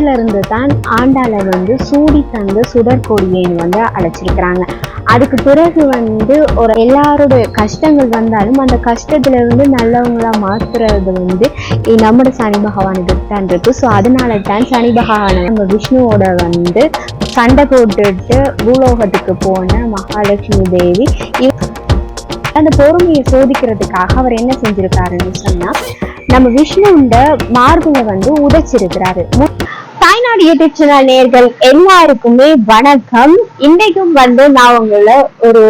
அதுல இருந்து தான் ஆண்டாளை வந்து சூடி தந்து சுடற்கொடியேன்னு வந்து அழைச்சிருக்கிறாங்க. அதுக்கு பிறகு வந்து ஒரு எல்லாரோட கஷ்டங்கள் வந்தாலும் அந்த கஷ்டத்துல இருந்து நல்லவங்களா மாத்துறது வந்து நம்மளோட சனி பகவானுக்கு தான் இருக்கு. ஸோ அதனால தான் சனி பகவான் நம்ம விஷ்ணுவோட வந்து சண்டை போட்டுட்டு பூலோகத்துக்கு போன மகாலட்சுமி தேவி அந்த பொறுமையை சோதிக்கிறதுக்காக அவர் என்ன செஞ்சிருக்காருன்னு சொன்னா நம்ம விஷ்ணுண்ட மார்பில வந்து உதைச்சிருக்கிறாரு. தமிழ் யூடியூப் சேனல் நேர்கள் எல்லாருக்குமே வணக்கம். இன்னைக்கும் வந்து நான் உங்களை ஒரு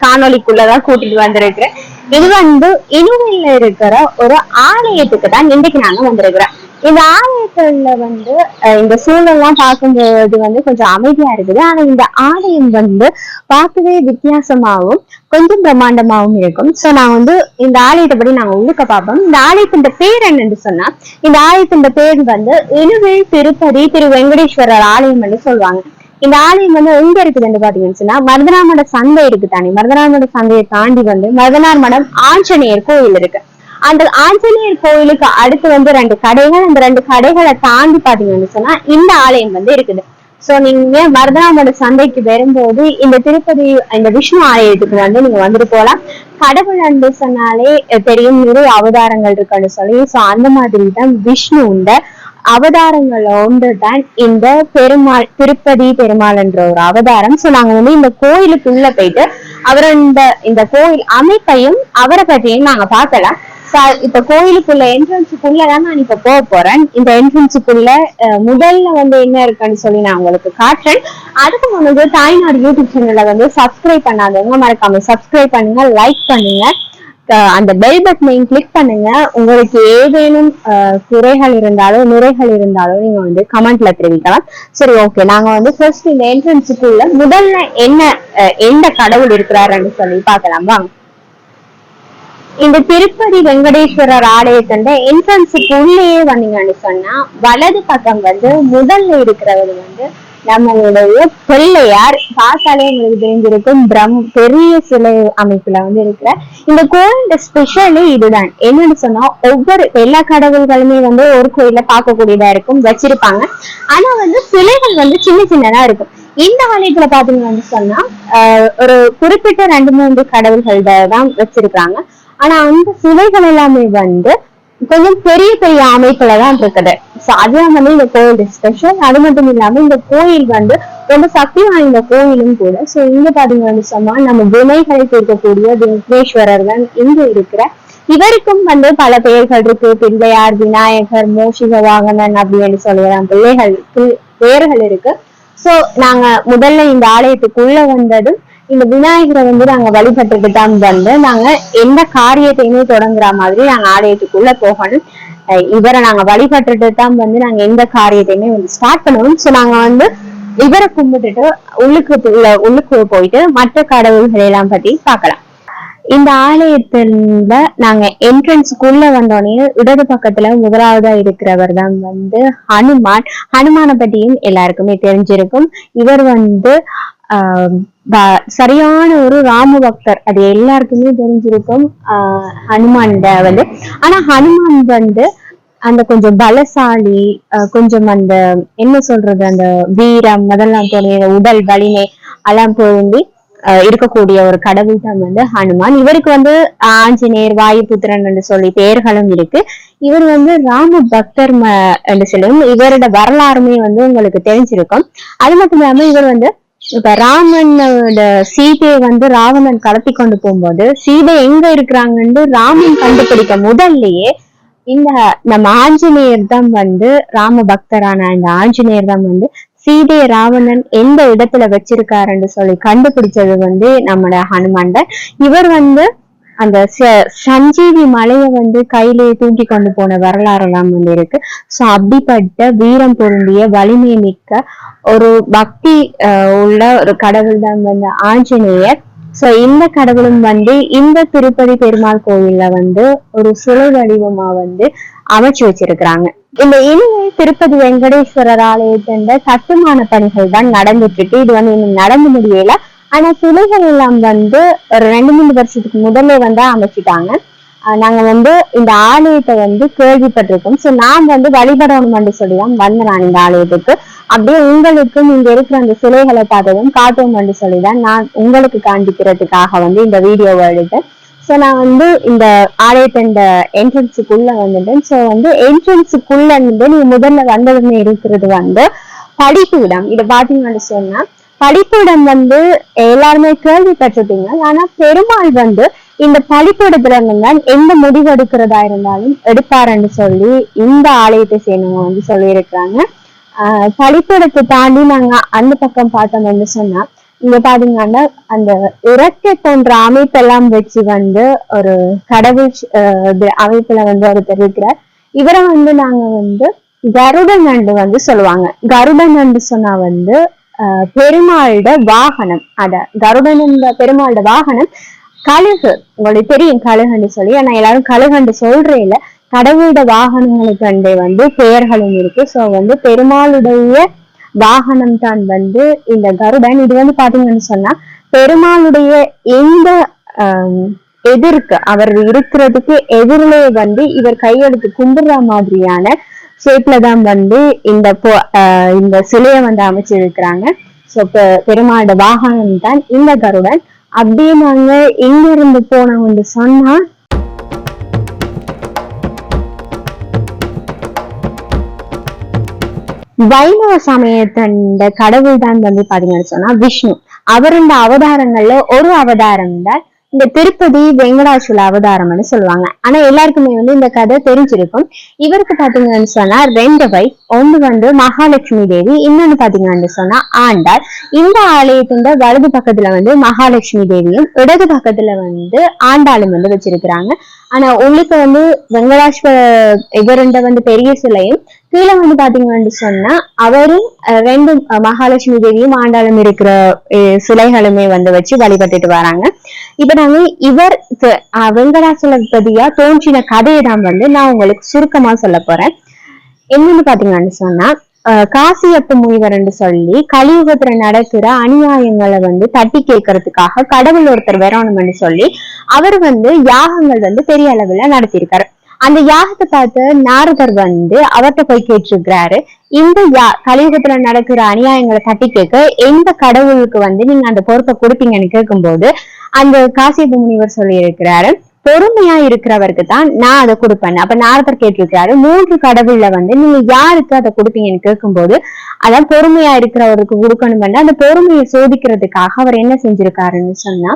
காணொலிக்குள்ளதான் கூட்டிட்டு வந்திருக்கிறேன். இது வந்து இனுவையில இருக்கிற ஒரு ஆலயத்துக்கு தான் இன்றைக்கு நாங்க வந்திருக்கிறோம். இந்த ஆலயத்துல வந்து இந்த சூழல்லாம் பார்க்கும்போது வந்து கொஞ்சம் அமைதியா இருக்குது. ஆனா இந்த ஆலயம் வந்து பார்க்கவே வித்தியாசமாகவும் கொஞ்சம் பிரம்மாண்டமாகவும் இருக்கும். சோ நான் வந்து இந்த ஆலயத்தை படி நாங்க உள்ளுக்க பார்ப்போம். இந்த ஆலயத்தின் பேர் என்னன்னு சொன்னா இந்த ஆலயத்தின் பேர் வந்து இனுவேல் திருப்பதி திரு வெங்கடேஸ்வரர் ஆலயம் என்று சொல்லுவாங்க. இந்த ஆலயம் வந்து எங்க இருக்குதுன்னு பாத்தீங்கன்னு சொன்னா மருதனாமட சந்தை இருக்கு தானே. மருதனாமட சந்தையை தாண்டி வந்து மருதனார் மடம் ஆஞ்சநேயர் கோயில் இருக்கு. அந்த ஆஞ்சநேயர் கோயிலுக்கு அடுத்து வந்து ரெண்டு கடைகள் அந்த ரெண்டு கடைகளை தாண்டி பாத்தீங்கன்னு சொன்னா இந்த ஆலயம் வந்து இருக்குது. சோ நீங்க மருதனாமோட சந்தைக்கு வரும்போது இந்த திருப்பதி இந்த விஷ்ணு ஆலயத்துக்கு வந்து நீங்க வந்துட்டு போலாம். கடவுள் அன்பு சொன்னாலே தெரியும் நிறைய அவதாரங்கள் இருக்குன்னு சொல்லி. சோ அந்த மாதிரி தான் விஷ்ணு உண்ட அவதாரங்கள் ஒன்று தான். இந்த பெருமாள் திருப்பதி பெருமாள் என்ற ஒரு அவதாரம். சோ நாங்க வந்து இந்த கோயிலுக்குள்ள போயிட்டு அவர் இந்த இந்த கோயில் அமைப்பையும் அவரை பற்றியும் நாங்க பார்க்கலாம். இப்ப கோயிலுக்குள்ள என்ட்ரன்ஸுக்குள்ளதான் நான் இப்ப போக போறேன். இந்த என்ட்ரன்ஸுக்குள்ள முதல்ல வந்து என்ன இருக்குன்னு சொல்லி நான் உங்களுக்கு காட்டுறேன். அதுக்கு முன்னாடி தாய்நாடு யூடியூப் சேனலை வந்து சப்ஸ்கிரைப் பண்ணாதவங்க மறக்காம சப்ஸ்கிரைப் பண்ணுங்க லைக் பண்ணுங்க. அந்த பெல் பட்டனையும் கிளிக் பண்ணுங்க. உங்களுக்கு ஏதேனும் குறைகள் இருந்தாலோ நிறைகள் இருந்தாலோ நீங்க வந்து கமெண்ட்ல தெரிவிக்கலாம். சரி ஓகே நாங்க வந்து ஃபர்ஸ்ட் இந்த என்ட்ரன்ஸுக்குள்ள முதல்ல என்ன அஹ், எந்த கடவுள் இருக்கிறாருன்னு சொல்லி பார்க்கலாம். வாங்க. இந்த திருப்பதி வெங்கடேஸ்வரர் ஆலயத்தோட என்ட்ரன்ஸுக்கு உள்ளேயே வந்தீங்கன்னு சொன்னா வலது பக்கம் வந்து முதல்ல இருக்கிறவர் வந்து நம்மளுடைய பிள்ளையார் பார்த்தாலே உங்களுக்கு தெரிஞ்சிருக்கும் பிரம் பெரிய சிலை அமைப்புல வந்து இருக்கிற இந்த கோயிலோட ஸ்பெஷலே இதுதான். என்னன்னு சொன்னா ஒவ்வொரு எல்லா கடவுள்களுமே வந்து ஒரு கோயில்ல பார்க்கக்கூடியதா இருக்கும் வச்சிருப்பாங்க. ஆனா வந்து சிலைகள் வந்து சின்ன சின்னதா இருக்கும். இந்த ஆலயத்துல பாத்தீங்கன்னு சொன்னா ஒரு குறிப்பிட்ட ரெண்டு மூன்று கடவுள்கள் தான் வச்சிருக்காங்க ஆனா அந்த சிலைகள் எல்லாமே வந்து கொஞ்சம் பெரிய பெரிய அமைப்புல தான் இருக்குது. சோ அதுதான் வந்து இந்த கோயில் ஸ்பெஷல் அது மட்டும் இல்லாம இந்த கோயில் வந்து ரொம்ப சக்தி வாய்ந்த கோயிலும் கூட. சோ இங்க பாத்தீங்கன்னு சொன்னா நம்ம வினைகளை தீர்க்கக்கூடிய விக்னேஸ்வரர் தான் இங்க இருக்கிற. இவருக்கும் வந்து பல பெயர்கள் இருக்கு. பிள்ளையார் விநாயகர் மோஷிக வாகனன் அப்படின்னு சொல்லலாம் பிள்ளைகள் பேர்கள் பெயர்கள் இருக்கு. சோ நாங்க முதல்ல இந்த ஆலயத்துக்குள்ள வந்ததும் இந்த விநாயகரை வந்து நாங்க வழிபட்டுட்டு தான் வந்து நாங்க எந்த காரியத்தையுமே தொடங்குற மாதிரி நாங்க ஆலயத்துக்குள்ள போகணும். இவரை நாங்க வழிபட்டுட்டு தான் வந்து நாங்க எந்த காரியத்தையுமே வந்து ஸ்டார்ட் பண்ணுவோம் சோ நாங்க வந்து இவரை கும்பிட்டுட்டு உள்ளுக்கு உள்ளுக்கு போயிட்டு மற்ற கடவுள்களை எல்லாம் பத்தி பார்க்கலாம். இந்த ஆலயத்துல நாங்க என்ட்ரன்ஸ்க்குள்ள வந்தோடனே இடது பக்கத்துல முதலாவதா இருக்கிறவர் தான் வந்து ஹனுமான். ஹனுமானை பத்தியும் எல்லாருக்குமே தெரிஞ்சிருக்கும். இவர் வந்து ஆஹ் சரியான ஒரு ராம பக்தர். அது எல்லாருக்குமே தெரிஞ்சிருக்கும். ஆஹ் ஹனுமான் வந்து. ஆனா ஹனுமான் வந்து அந்த கொஞ்சம் பலசாலி கொஞ்சம் அந்த என்ன சொல்றது அந்த வீரம் அதெல்லாம் தோணிய உடல் வலிமை எல்லாம் பொருந்தி இருக்கக்கூடிய ஒரு கடவுள் தான் வந்து ஹனுமான். இவருக்கு வந்து ஆஞ்சநேயர் வாயுபுத்திரன் என்று சொல்லி பெயர்களும் இருக்கு. இவர் வந்து ராம பக்தர் என்று சொல்லும். இவரோட வரலாறுமே வந்து உங்களுக்கு தெரிஞ்சிருக்கும். அது மட்டும் இல்லாம இவர் வந்து இப்ப ராமனோட சீதையை வந்து ராவணன் கடத்தி கொண்டு போகும்போது சீதை எங்க இருக்கிறாங்கன்னு ராமன் கண்டுபிடிக்க முதல்லயே இந்த நம்ம ஆஞ்சநேயர் தான் வந்து ராம பக்தரான இந்த ஆஞ்சநேயர் தான் வந்து சீதையை ராவணன் எந்த இடத்துல வச்சிருக்காருன்னு சொல்லி கண்டுபிடிச்சது வந்து நம்மளோட ஹனுமான் தான். இவர் வந்து அந்த ச- சஞ்சீவி மலையை வந்து கையிலேயே தூக்கி கொண்டு போன வரலாறு எல்லாம் வந்து இருக்கு. சோ அப்படிப்பட்ட வீரம் பொருந்திய வலிமை மிக்க ஒரு பக்தி உள்ள ஒரு கடவுள் தான் வந்து ஆஞ்சநேயர். சோ இந்த கடவுளும் வந்து இந்த திருப்பதி பெருமாள் கோயில்ல வந்து ஒரு சிலை வடிவமா வந்து அமைச்சு வச்சிருக்கிறாங்க. இந்த இனிமே திருப்பதி வெங்கடேஸ்வரர் ஆலயத்தின் கட்டுமான பணிகள் தான் நடந்துட்டு இருக்கு. இது வந்து இன்னும் நடந்து முடியல. ஆனா சிலைகள் எல்லாம் வந்து ஒரு ரெண்டு மூணு வருஷத்துக்கு முதல்ல வந்து அமைச்சிட்டாங்க. நாங்க வந்து இந்த ஆலயத்தை வந்து கேள்விப்பட்டிருக்கோம். ஸோ நான் வந்து வழிபடணும் சொல்லி தான் வந்தேன் நான் இந்த ஆலயத்துக்கு. அப்படியே உங்களுக்கும் இங்க இருக்கிற அந்த சிலைகளை பார்த்ததும் காட்டுவோம்னு சொல்லி தான் நான் உங்களுக்கு காண்பிக்கிறதுக்காக வந்து இந்த வீடியோவை எடுத்தேன். ஸோ நான் வந்து இந்த ஆலயத்தின் என்ட்ரன்ஸுக்குள்ள வந்துட்டேன். ஸோ வந்து என்ட்ரன்ஸுக்குள்ள இருந்து நீங்க முதல்ல வந்ததுமே இருக்கிறது வந்து படிப்பிடம் இதை பாத்தீங்கன்னு சொன்னா படிப்பிடம் வந்து எல்லாருமே கேள்விப்பட்டிருப்பீங்க ஆனா பெருமாள் வந்து இந்த படிப்பிடத்துல எந்த முடிவு எடுக்கிறதா இருந்தாலும் எடுப்பாருன்னு சொல்லி இந்த ஆலயத்தை சேர்ந்தவங்க வந்து சொல்லியிருக்கிறாங்க. ஆஹ் படிப்பிடத்தை தாண்டி நாங்க அந்த பக்கம் பார்த்தோம்னு சொன்னா இங்க பாத்தீங்கன்னா அந்த இறக்கை போன்ற அமைப்பெல்லாம் வச்சு வந்து ஒரு கடவுள் அமைப்புல வந்து ஒருத்தர் இருக்கிறார் இவரை வந்து நாங்க வந்து கருடன் நண்டு வந்து சொல்லுவாங்க. கருடன் நண்டு சொன்னா வந்து பெருமாளோட வாகனம். அத கருடன் பெருமாளோட வாகனம். கழுகு. உங்களுக்கு தெரியும் கழுகுன்னு சொல்லி. ஆனா எல்லாரும் கழுகுன்னு சொல்றேன் இல்ல. கடவுளோட வாகனங்களுக்கு அண்டே வந்து பெயர்களும் இருக்கு. சோ வந்து பெருமாளுடைய வாகனம் தான் வந்து இந்த கருடன். இது வந்து பாத்தீங்கன்னு சொன்னா பெருமாளுடைய எந்த எதிர்க்கு அவர் இருக்கிறதுக்கு எதிரிலே வந்து இவர் கையெடுத்து கும்பிடுற மாதிரியான ஷேப்ல தான் வந்து இந்த இந்த சிலையை வந்து அமைச்சிருக்கிறாங்க. ஸோ பெருமாட வாகனம் தான் இந்த கருடன். அப்படியே நாங்க எங்க இருந்து போனோம்னு சொன்னா வைணவ சமயத்தோட கடவுள் தான் வந்து பாத்தீங்கன்னு சொன்னா விஷ்ணு. அவருந்த அவதாரங்கள்ல ஒரு அவதாரம் தான் இந்த திருப்பதி வெங்கடாசுல அவதாரம்னு சொல்லுவாங்க. ஆனா எல்லாருக்குமே வந்து இந்த கதை தெரிஞ்சிருக்கும். இவருக்கு பாத்தீங்கன்னு சொன்னா ரெண்டு வைஃப் ஒன்று வந்து மகாலட்சுமி தேவி இன்னொன்னு பாத்தீங்கன்னு சொன்னா ஆண்டாள். இந்த ஆலயத்தோட வலது பக்கத்துல வந்து மகாலட்சுமி தேவியும் இடது பக்கத்துல வந்து ஆண்டாளும் வந்து வச்சிருக்கிறாங்க. ஆனா உங்களுக்கு வந்து வெங்கடாஸ்வர எகரண்ட வந்து பெரிய சிலையும் கீழே வந்து பாத்தீங்கன்னு சொன்னா அவரும் ரெண்டு மகாலட்சுமி தேவியும் ஆண்டாளும் இருக்கிற சிலைகளுமே வந்து வச்சு வழிபட்டுட்டு வராங்க. இப்ப நாங்க இவர் வெங்கடாசலபதியா தோன்றின கதையை தான் வந்து நான் உங்களுக்கு சுருக்கமா சொல்ல போறேன். என்னன்னு பாத்தீங்கன்னு சொன்னா அஹ், காசியப்ப என்று சொல்லி கலியுகத்துல நடக்கிற அநியாயங்களை வந்து தட்டி கேட்கறதுக்காக கடவுள் ஒருத்தர் வரணும்னு சொல்லி அவர் வந்து யாகங்கள் வந்து பெரிய அளவுல நடத்தியிருக்காரு. அந்த யாகத்தை பார்த்து நாரதர் வந்து அவர்கிட்ட போய் கேட்டிருக்கிறாரு. இந்த யா கலியுகத்துல நடக்கிற அநியாயங்களை தட்டி கேட்க எந்த கடவுளுக்கு வந்து நீங்க அந்த பொறுப்பை கொடுப்பீங்கன்னு கேட்கும்போது அந்த காசியப்ப முனிவர் சொல்லி இருக்கிறாரு பொறுமையா இருக்கிறவருக்கு தான் நான் அதை கொடுப்பேன். அப்ப நாரதர் கேட்டிருக்காரு மூன்று கடவுள்ல வந்து நீங்க யாருக்கு அதை கொடுப்பீங்கன்னு கேட்கும்போது அதான் பொறுமையா இருக்கிறவருக்கு கொடுக்கணும் அந்த பொறுமையை சோதிக்கிறதுக்காக அவர் என்ன செஞ்சிருக்காருன்னு சொன்னா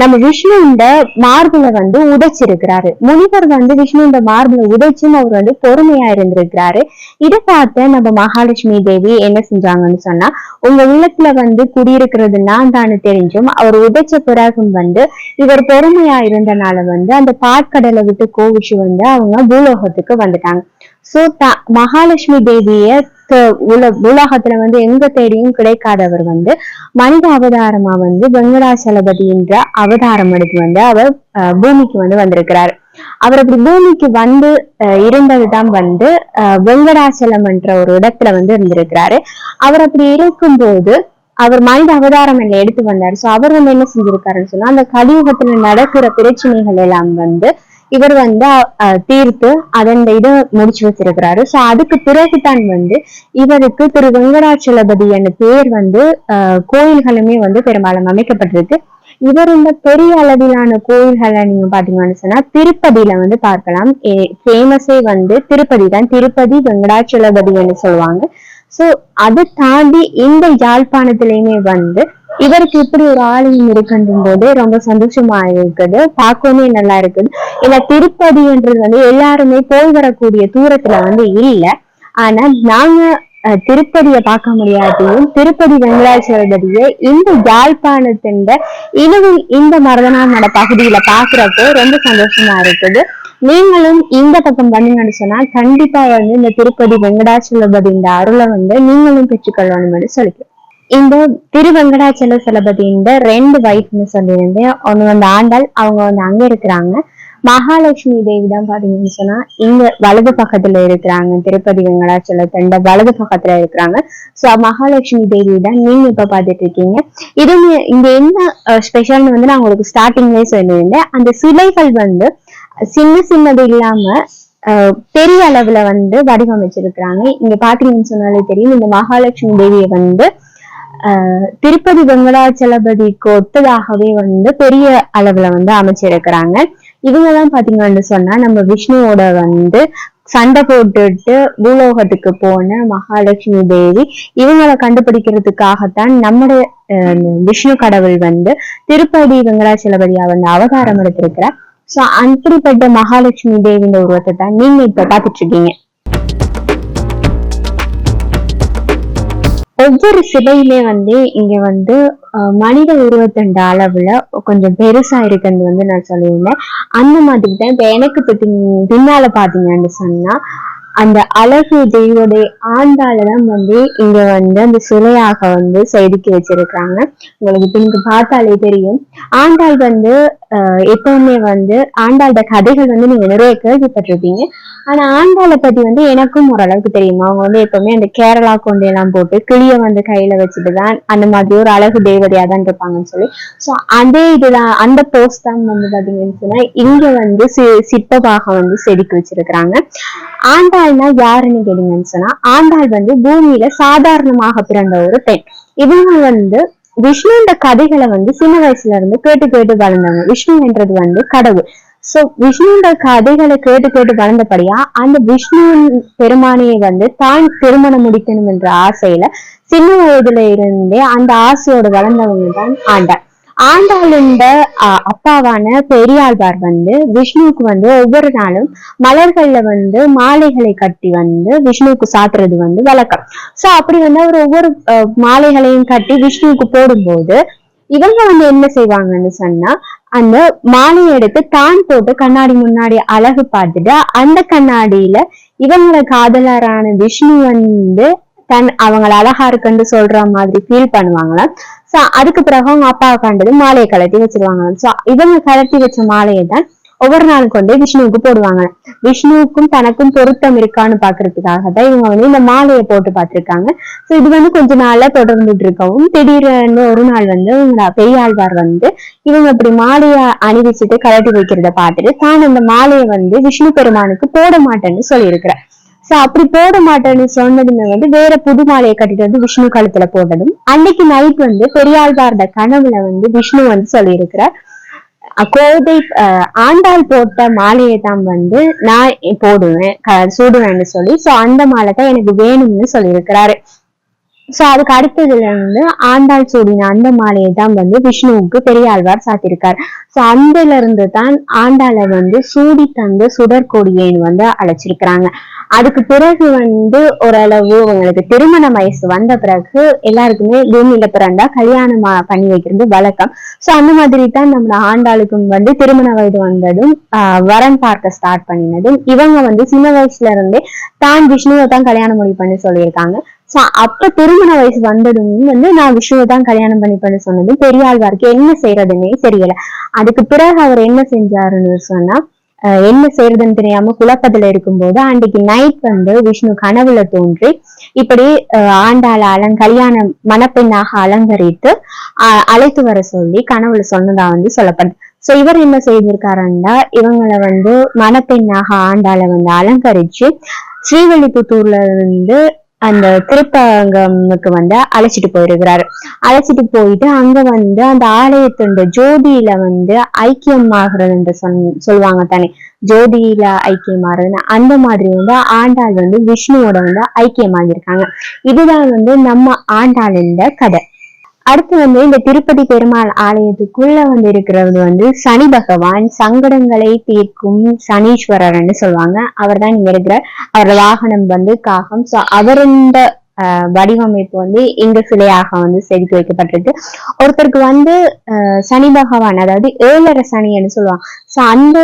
நம்ம விஷ்ணுண்ட மார்புல வந்து உடைச்சிருக்கிறாரு. முனிவர் வந்து விஷ்ணுண்ட மார்புல உடைச்சும் அவர் வந்து பொறுமையா இருந்திருக்கிறாரு. இதை பார்த்து நம்ம மகாலட்சுமி தேவி என்ன செஞ்சாங்கன்னு சொன்னா உங்க உள்ளத்துல வந்து குடியிருக்கிறது நான் தானு தெரிஞ்சும் அவர் உடைச்ச பிறகும் வந்து இவர் பொறுமையா இருந்தனால வந்து வந்து அந்த பாட்கடலை விட்டு கோவிச்சு வந்து அவங்க பூலோகத்துக்கு வந்துட்டாங்க. சோ த மகாலட்சுமி தேவிய உல உலகத்துல வந்து எங்க தேடியும் கிடைக்காதவர் வந்து மனித அவதாரமா வந்து வெங்கடாசலபதி என்ற அவதாரம் எடுத்து வந்து அவர் பூமிக்கு வந்து வந்திருக்கிறார். அவர் அப்படி பூமிக்கு வந்து இருந்ததுதான் வந்து அஹ், வெங்கடாச்சலம் என்ற ஒரு இடத்துல வந்து இருந்திருக்கிறாரு. அவர் அப்படி இருக்கும்போது அவர் மனித அவதாரம் என்ன எடுத்து வந்தார். சோ அவர் வந்து என்ன செஞ்சிருக்காருன்னு சொன்னா அந்த கலியுகத்துல நடக்கிற பிரச்சனைகள் எல்லாம் வந்து இவர் வந்து தீர்த்து அதன் இதை முடிச்சு வச்சிருக்கிறாரு. சோ அதுக்கு பிறகுதான் வந்து இவருக்கு திரு வெங்கடாச்சலபதி என்ற பேர் வந்து கோயில்களுமே வந்து பெரும்பாலும் அமைக்கப்பட்டிருக்கு. இவர் இந்த பெரிய அளவிலான கோயில்களை நீங்க பாத்தீங்கன்னு சொன்னா திருப்பதியில வந்து பார்க்கலாம். ஃபேமஸே வந்து திருப்பதி தான். திருப்பதி வெங்கடாச்சலபதி என்று சொல்லுவாங்க. சோ அதை தாண்டி இந்த யாழ்ப்பாணத்திலயுமே வந்து இவருக்கு இப்படி ஒரு ஆலயம் இருக்குன்றும் போது ரொம்ப சந்தோஷமா இருக்குது பார்க்கவே நல்லா இருக்குது. ஏன்னா திருப்பதின்றது வந்து எல்லாருமே போய் வரக்கூடிய தூரத்துல வந்து இல்ல. ஆனா நாங்க திருப்பதியை பார்க்க முடியாட்டியும் திருப்பதி வெங்கடாச்சலபதியை இந்த யாழ்ப்பாணத்தின் இனிவில் இந்த மருதனார் நட பகுதியில பாக்குறப்போ ரொம்ப சந்தோஷமா இருக்குது. நீங்களும் இந்த பக்கம் வந்தீங்கன்னு சொன்னா கண்டிப்பா வந்து இந்த திருப்பதி வெங்கடாச்சலபதி இந்த அருளை வந்து நீங்களும் பெற்றுக்கொள்ளணும்னு சொல்லிக்கிறேன் இந்த திரு வெங்கடாச்சல சலபதியின் ரெண்டு வைஃப்னு சொல்லியிருந்தேன் ஒண்ணு வந்து ஆண்டாள் அவங்க வந்து அங்க இருக்கிறாங்க. மகாலட்சுமி தேவி தான் பாத்தீங்கன்னு சொன்னா இங்க வலது பக்கத்துல இருக்கிறாங்க திருப்பதி வெங்கடாச்சலத்தண்ட வலது பக்கத்துல இருக்கிறாங்க. சோ மகாலட்சுமி தேவி தான் நீங்க இப்ப பாத்துட்டு இருக்கீங்க இது இங்க என்ன ஸ்பெஷல்னு வந்து நான் உங்களுக்கு ஸ்டார்டிங்லேயே சொல்லியிருந்தேன். அந்த சிலைகள் வந்து சின்ன சின்னது இல்லாம பெரிய அளவுல வந்து வடிவமைச்சிருக்கிறாங்க. இங்க பாத்தீங்கன்னு சொன்னாலே தெரியும் இந்த மகாலட்சுமி தேவியை வந்து திருப்பதி வெங்கடாச்சலபதிக்கு ஒத்ததாகவே வந்து பெரிய அளவுல வந்து அமைச்சிருக்கிறாங்க. இவங்க தான் பாத்தீங்கன்னு சொன்னா நம்ம விஷ்ணுவோட வந்து சண்டை போட்டுட்டு பூலோகத்துக்கு போன மகாலட்சுமி தேவி. இவங்களை கண்டுபிடிக்கிறதுக்காகத்தான் நம்முடைய அஹ், விஷ்ணு கடவுள் வந்து திருப்பதி வெங்கடாச்சலபதியா வந்து அவதாரம் எடுத்திருக்கிறார். சோ அப்படிப்பட்ட மகாலட்சுமி தேவியோட உருவத்தை தான் நீங்க இப்ப பாத்துட்டு இருக்கீங்க ஒவ்வொரு சிலையுமே வந்து இங்க வந்து மனித உருவத்தண்ட அளவுல கொஞ்சம் பெருசா இருக்குன்னு வந்து நான் சொல்லியிருந்தேன். அந்த மாதிரி தான் இப்ப எனக்கு பின்னால பாத்தீங்கன்னு சொன்னா அந்த அழகு தெய்வடைய ஆண்டால தான் வந்து இங்க வந்து அந்த சிலையாக வந்து செதுக்கி வச்சிருக்காங்க உங்களுக்கு பின்னுக்கு பார்த்தாலே தெரியும். ஆண்டாள் வந்து எப்பவுமே வந்து ஆண்டாளோட கதைகள் வந்து நீங்க நிறைய கேள்விப்பட்டிருப்பீங்க. ஆனா ஆண்டாளை பத்தி வந்து எனக்கும் ஓரளவுக்கு தெரியும்? அவங்க வந்து எப்பவுமே அந்த கேரளா கொண்டு எல்லாம் போட்டு கிளிய வந்து கையில வச்சுட்டு தான் அந்த மாதிரி ஒரு அழகு தேவதையா தான் இருப்பாங்கன்னு சொல்லி. சோ அதே இதுதான் அந்த போஸ்ட் தான் வந்து பாத்தீங்கன்னு சொன்னா இங்க வந்து சி- சிற்பபாகம் வந்து செதுக்கி வச்சிருக்கிறாங்க. ஆண்டாள் ஆண்டாள்னா யாருன்னு கேட்டீங்கன்னு சொன்னா ஆண்டாள் வந்து பூமியில சாதாரணமாக பிறந்த ஒரு பெண். இவங்க வந்து விஷ்ணுன்ற கதைகளை வந்து சின்ன வயசுல இருந்து கேட்டு கேட்டு வளர்ந்தவங்க. விஷ்ணுன்றது வந்து கடவுள். சோ விஷ்ணுன்ற கதைகளை கேட்டு கேட்டு வளர்ந்தபடியா அந்த விஷ்ணு பெருமானையை வந்து தான் திருமணம் முடிக்கணும் என்ற ஆசையில சின்ன வயதுல இருந்தே அந்த ஆசையோட வளர்ந்தவங்க தான் ஆண்டாள். ஆண்டாளுண்ட அப்பாவான பெரியாழ்வார் வந்து விஷ்ணுவுக்கு வந்து ஒவ்வொரு நாளும் மலர்கள்ல வந்து மாலைகளை கட்டி வந்து விஷ்ணுவுக்கு சாத்துறது வந்து வழக்கம். சோ அப்படி வந்து அவர் ஒவ்வொரு அஹ், மாலைகளையும் கட்டி விஷ்ணுவுக்கு போடும்போது இவங்க வந்து என்ன செய்வாங்கன்னு சொன்னா அந்த மாலையை எடுத்து தான் போட்டு கண்ணாடி முன்னாடி அழகு பார்த்துட்டு அந்த கண்ணாடியில இவங்களோட காதலரான விஷ்ணு வந்து தன் அவங்கள அழகா இருக்குன்னு சொல்ற மாதிரி ஃபீல் பண்ணுவாங்களாம் சோ அதுக்கு பிறகு அவங்க அப்பாவை கண்டது மாலையை கலட்டி வச்சிருவாங்களாம் சோ இவங்க கலட்டி வச்ச மாலையை தான் ஒவ்வொரு நாளும் கொண்டு விஷ்ணுவுக்கு போடுவாங்க. விஷ்ணுவுக்கும் தனக்கும் பொருத்தம் இருக்கான்னு பாக்குறதுக்காக தான் இவங்க வந்து இந்த மாலையை போட்டு பார்த்திருக்காங்க சோ இது வந்து கொஞ்ச நாள்ல தொடர்ந்துட்டு இருக்கவும் திடீர்னு ஒரு நாள் வந்து இவங்க பெரியாழ்வார் வந்து இவங்க இப்படி மாலையை அணிவிச்சுட்டு கலட்டி வைக்கிறத பார்த்துட்டு தான் அந்த மாலையை வந்து விஷ்ணு பெருமானுக்கு போட மாட்டேன்னு சொல்லியிருக்கிறார். சோ அப்படி போட மாட்டேன்னு சொன்னதுமே வந்து வேற புது மாலையை கட்டிட்டு வந்து விஷ்ணு கழுத்துல போட்டதும் அன்னைக்கு நைட் வந்து பெரியாழ்வாரோட கனவுல வந்து விஷ்ணு வந்து சொல்லியிருக்கிறார் கோதை ஆண்டாள் போட்ட மாலையை தான் வந்து நான் போடுவேன் சூடுவேன்னு சொல்லி சோ அந்த மாலை தான் எனக்கு வேணும்னு சொல்லியிருக்கிறாரு. சோ அதுக்கு அடுத்ததுல இருந்து ஆண்டாள் சூடின அந்த மாலையை தான் வந்து விஷ்ணுவுக்கு பெரியாழ்வார் சாத்திருக்கார். சோ அந்தல இருந்து தான் ஆண்டாளை வந்து சூடி தந்து சுடற்கொடியேன்னு வந்து அழைச்சிருக்கிறாங்க. அதுக்கு பிறகு வந்து ஓரளவு உங்களுக்கு திருமண வயசு வந்த பிறகு எல்லாருக்குமே பூமியில பிறந்தா கல்யாணம் பண்ணி வைக்கிறது வழக்கம். சோ அந்த மாதிரி தான் நம்ம ஆண்டாளுக்கும் வந்து திருமண வயது வந்ததும் ஆஹ் வரன் பார்க்க ஸ்டார்ட் பண்ணினதும் இவங்க வந்து சின்ன வயசுல இருந்தே தான் விஷ்ணுவை தான் கல்யாணம் முடிவு பண்ணி சொல்லியிருக்காங்க. சோ அப்ப திருமண வயசு வந்ததும் வந்து நான் விஷ்ணுவை தான் கல்யாணம் பண்ணி சொன்னதும் பெரியாழ்வாருக்கு என்ன செய்யறதுன்னே தெரியல. அதுக்கு பிறகு அவர் என்ன செஞ்சாருன்னு சொன்னா என்ன செய்யறதுன்னு தெரியாம குழப்பத்துல இருக்கும்போது அன்னைக்கு நைட் வந்து விஷ்ணு கனவுல தோன்றி இப்படி அஹ் ஆண்டாள அலங் கல்யாணம் மணப்பெண்ணாக அலங்கரித்து அஹ் அழைத்து வர சொல்லி கனவுல சொன்னதா வந்து சொல்லப்படுது. சோ இவர் என்ன செய்திருக்காருன்னா இவங்களை வந்து மணப்பெண்ணாக ஆண்டாளை வந்து அலங்கரிச்சு ஸ்ரீவல்லிபுத்தூர்ல இருந்து அந்த திருப்பங்கமுக்கு வந்து அழைச்சிட்டு போயிருக்கிறாரு. அழைச்சிட்டு போயிட்டு அங்க வந்து அந்த ஆலயத்தோட ஜோதியில வந்து ஐக்கியம் ஆகுறதுன்ற சொல் சொல்லுவாங்க தானே. ஜோதியில ஐக்கியமாறதுன்னு அந்த மாதிரி வந்து ஆண்டாள் வந்து விஷ்ணுவோட வந்து ஐக்கியமாகியிருக்காங்க. இதுதான் வந்து நம்ம ஆண்டாளின் கதை. அடுத்து வந்து இந்த திருப்பதி பெருமாள் ஆலயத்துக்குள்ள வந்து இருக்கிறது வந்து சனி பகவான் சங்கடங்களை தீர்க்கும் சனீஸ்வரர்னு சொல்லுவாங்க. அவர் தான் இங்க இருக்கிற அவர் வாகனம் வந்து காகம். சோ அவர் இந்த வடிவமைப்பு வந்து இங்க சிலையாக வந்து செதுக்கி வைக்கப்பட்டிருக்கு. ஒருத்தருக்கு வந்து ஆஹ் சனி பகவான் அதாவது ஏழரை சனின்னு சொல்லுவாங்க. சோ அந்த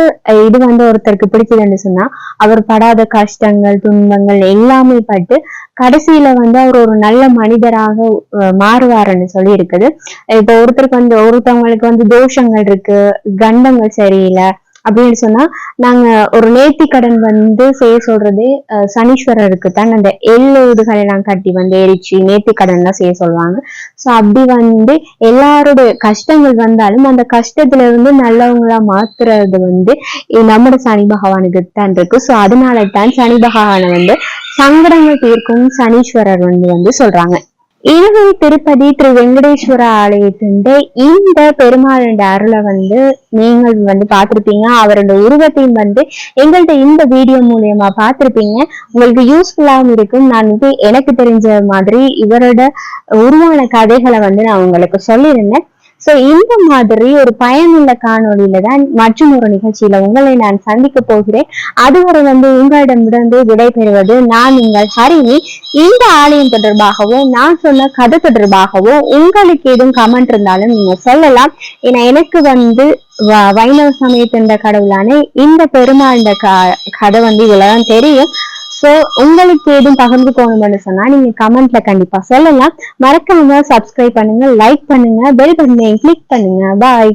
இது வந்து ஒருத்தருக்கு பிடிச்சதுன்னு சொன்னா அவர் படாத கஷ்டங்கள் துன்பங்கள் எல்லாமே பட்டு கடைசியில வந்து அவர் ஒரு நல்ல மனிதராக மாறுவாருன்னு சொல்லி இருக்குது இப்போ ஒருத்தருக்கு வந்து ஒருத்தவங்களுக்கு வந்து தோஷங்கள் இருக்கு கண்டங்கள் சரியில்லை அப்படின்னு சொன்னா நாங்க ஒரு நேர்த்தி கடன் வந்து செய்ய சொல்றது அஹ், சனீஸ்வரருக்கு தான். அந்த எள்ளோடுகளை எல்லாம் கட்டி வந்து எரிச்சு நேர்த்தி கடன் தான் செய்ய சொல்லுவாங்க. சோ அப்படி வந்து எல்லாரோட கஷ்டங்கள் வந்தாலும் அந்த கஷ்டத்துல இருந்து நல்லவங்களா மாத்துறது வந்து நம்மட சனி பகவானுக்கு தான் இருக்கு. சோ அதனால தான் சனி பகவானை வந்து சங்கடங்கள் தீர்க்கும் சனீஸ்வரர் வந்து வந்து சொல்றாங்க. இருவரி திருப்பதி திரு வெங்கடேஸ்வர ஆலயத்தின் இந்த பெருமாளுடைய அருளை வந்து நீங்கள் வந்து பார்த்திருப்பீங்க. அவரோட உருவத்தையும் வந்து எங்கள்கிட்ட இந்த வீடியோ மூலியமா பார்த்திருப்பீங்க. உங்களுக்கு யூஸ்ஃபுல்லாகவும் இருக்கும். நான் வந்து எனக்கு தெரிஞ்ச மாதிரி இவரோட உருவான கதைகளை வந்து நான் உங்களுக்கு சொல்லியிருந்தேன். சோ இந்த மாதிரி ஒரு பயனுள்ள காணொளியில தான் மற்றும் ஒரு நிகழ்ச்சியில உங்களை நான் சந்திக்க போகிறேன். அதுவரை வந்து உங்களிடமிருந்து விடைபெறுவது நான் உங்கள் ஹரிணி. இந்த ஆலயம் தொடர்பாகவோ நான் சொன்ன கதை தொடர்பாகவோ உங்களுக்கு எதுவும் கமெண்ட் இருந்தாலும் நீங்க சொல்லலாம். ஏன்னா எனக்கு வந்து வ- வைணவ சமயத்தின் கடவுளான இந்த பெருமாள் க- கதை வந்து இதுலதான் தெரியும். சோ உங்களுக்கு எதுவும் பகிர்ந்துக்கணும்னு சொன்னா நீங்க கமெண்ட்ல கண்டிப்பா சொல்லலாம். மறக்காம சப்ஸ்கிரைப் பண்ணுங்க லைக் பண்ணுங்க பெல் பட்டனை கிளிக் பண்ணுங்க. பாய்